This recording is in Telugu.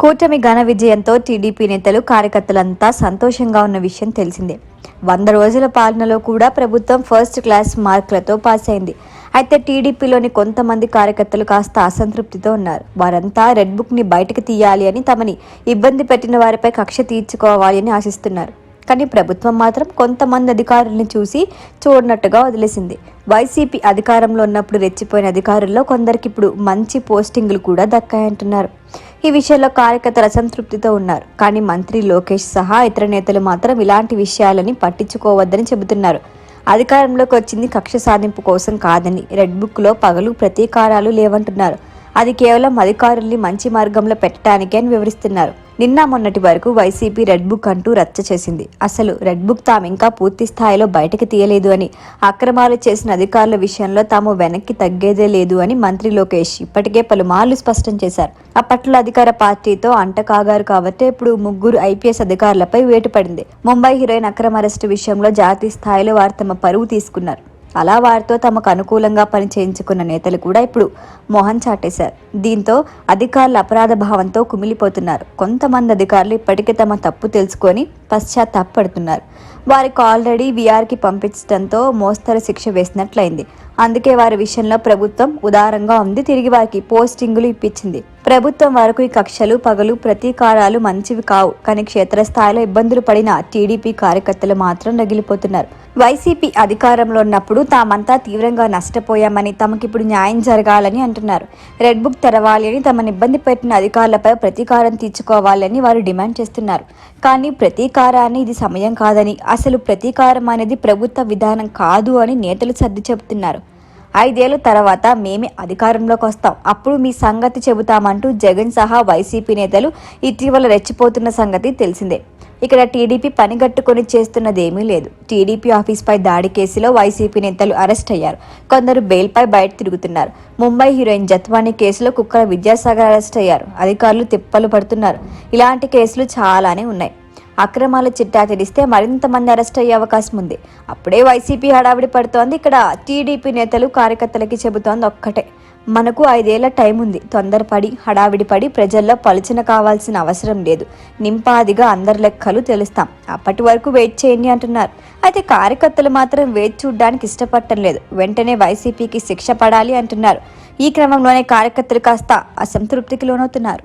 కూటమి ఘన విజయంతో టీడీపీ నేతలు కార్యకర్తలంతా సంతోషంగా ఉన్న విషయం తెలిసిందే. వంద రోజుల పాలనలో కూడా ప్రభుత్వం ఫస్ట్ క్లాస్ మార్కులతో పాస్ అయింది. అయితే టీడీపీలోని కొంతమంది కార్యకర్తలు కాస్త అసంతృప్తితో ఉన్నారు. వారంతా రెడ్ బుక్ని బయటకు తీయాలి అని తమని ఇబ్బంది పెట్టిన వారిపై కక్ష తీర్చుకోవాలి అని ఆశిస్తున్నారు. కానీ ప్రభుత్వం మాత్రం కొంతమంది అధికారుల్ని చూసి చూడనట్టుగా వదిలేసింది. వైసీపీ అధికారంలో ఉన్నప్పుడు రెచ్చిపోయిన అధికారుల్లో కొందరికి ఇప్పుడు మంచి పోస్టింగులు కూడా దక్కాయంటున్నారు. ఈ విషయంలో కార్యకర్తలు అసంతృప్తితో ఉన్నారు. కానీ మంత్రి లోకేష్ సహా ఇతర నేతలు మాత్రం ఇలాంటి విషయాలని పట్టించుకోవద్దని చెబుతున్నారు. అధికారంలోకి వచ్చింది కక్ష సాధింపు కోసం కాదని రెడ్ బుక్లో పగలు ప్రతీకారాలు లేవంటున్నారు. అది కేవలం అధికారుల్ని మంచి మార్గంలో పెట్టడానికే అని వివరిస్తున్నారు. నిన్న మొన్నటి వరకు వైసీపీ రెడ్ బుక్ అంటూ రచ్చ చేసింది. అసలు రెడ్ బుక్ తాము ఇంకా పూర్తి స్థాయిలో బయటకు తీయలేదు అని అక్రమాలు చేసిన అధికారుల విషయంలో తాము వెనక్కి తగ్గేదే లేదు అని మంత్రి లోకేష్ ఇప్పటికే పలుమార్లు స్పష్టం చేశారు. అప్పట్లో అధికార పార్టీతో అంటకాగారు కాబట్టి ఇప్పుడు ముగ్గురు ఐపీఎస్ అధికారులపై వేటు పడింది ముంబై హీరోయిన్ అక్రమ అరెస్టు విషయంలో జాతీయ స్థాయిలో వారు తమ పరువు తీసుకున్నారు. అలా వారితో తమకు అనుకూలంగా పని చేయించుకున్న నేతలు కూడా ఇప్పుడు మొహం చాటేశారు. దీంతో అధికారులు అపరాధ భావంతో కుమిలిపోతున్నారు. కొంతమంది అధికారులు ఇప్పటికే తమ తప్పు తెలుసుకొని పశ్చాత్తాపడుతున్నారు వారికి ఆల్రెడీ వీఆర్కి పంపించడంతో మోస్తరు శిక్ష వేసినట్లయింది. అందుకే వారి విషయంలో ప్రభుత్వం ఉదారంగా ఉంది. తిరిగి వారికి పోస్టింగులు ఇప్పించింది. ప్రభుత్వం వరకు ఈ కక్షలు పగలు ప్రతీకారాలు మంచివి కావు. కానీ క్షేత్రస్థాయిలో ఇబ్బందులు పడిన టీడీపీ కార్యకర్తలు మాత్రం రగిలిపోతున్నారు. వైసీపీ అధికారంలో ఉన్నప్పుడు తామంతా తీవ్రంగా నష్టపోయామని తమకిప్పుడు న్యాయం జరగాలని అంటున్నారు. రెడ్ బుక్ తెరవాలి అని తమను ఇబ్బంది పెట్టిన అధికారులపై ప్రతీకారం తీర్చుకోవాలని వారు డిమాండ్ చేస్తున్నారు. కానీ ప్రతీకారాన్ని ఇది సమయం కాదని అసలు ప్రతీకారం అనేది ప్రభుత్వ విధానం కాదు అని నేతలు సర్ది చెబుతున్నారు. ఐదేళ్ళ తర్వాత మేమే అధికారంలోకి వస్తాం. అప్పుడు మీ సంగతి చెబుతామంటూ జగన్ సహా వైసీపీ నేతలు ఇటీవల రెచ్చిపోతున్న సంగతి తెలిసిందే. ఇక్కడ టీడీపీ పనిగట్టుకొని చేస్తున్నదేమీ లేదు. టీడీపీ ఆఫీస్పై దాడి కేసులో వైసీపీ నేతలు అరెస్ట్ అయ్యారు. కొందరు బెయిల్పై బయట తిరుగుతున్నారు. ముంబై హీరోయిన్ జత్వానీ కేసులో కుక్కల విద్యాసాగర్ అరెస్ట్ అయ్యారు. అధికారులు తిప్పలు పడుతున్నారు. ఇలాంటి కేసులు చాలానే ఉన్నాయి. అక్రమాల చిట్టా తెలిస్తే మరింత మంది అరెస్ట్ అయ్యే అవకాశం ఉంది. అప్పుడే వైసీపీ హడావిడి పడుతోంది. ఇక్కడ టీడీపీ నేతలు కార్యకర్తలకి చెబుతోంది ఒక్కటే. మనకు ఐదేళ్ళ టైం ఉంది. తొందరపడి హడావిడి పడి ప్రజల్లో పలుచన కావాల్సిన అవసరం లేదు. నింపాదిగా అందరి లెక్కలు తెలుస్తాం. అప్పటి వరకు వెయిట్ చేయండి అంటున్నారు. అయితే కార్యకర్తలు మాత్రం వెయిట్ చూడడానికి ఇష్టపడటం లేదు. వెంటనే వైసీపీకి శిక్ష పడాలి అంటున్నారు. ఈ క్రమంలోనే కార్యకర్తలు కాస్త అసంతృప్తికి లోనవుతున్నారు.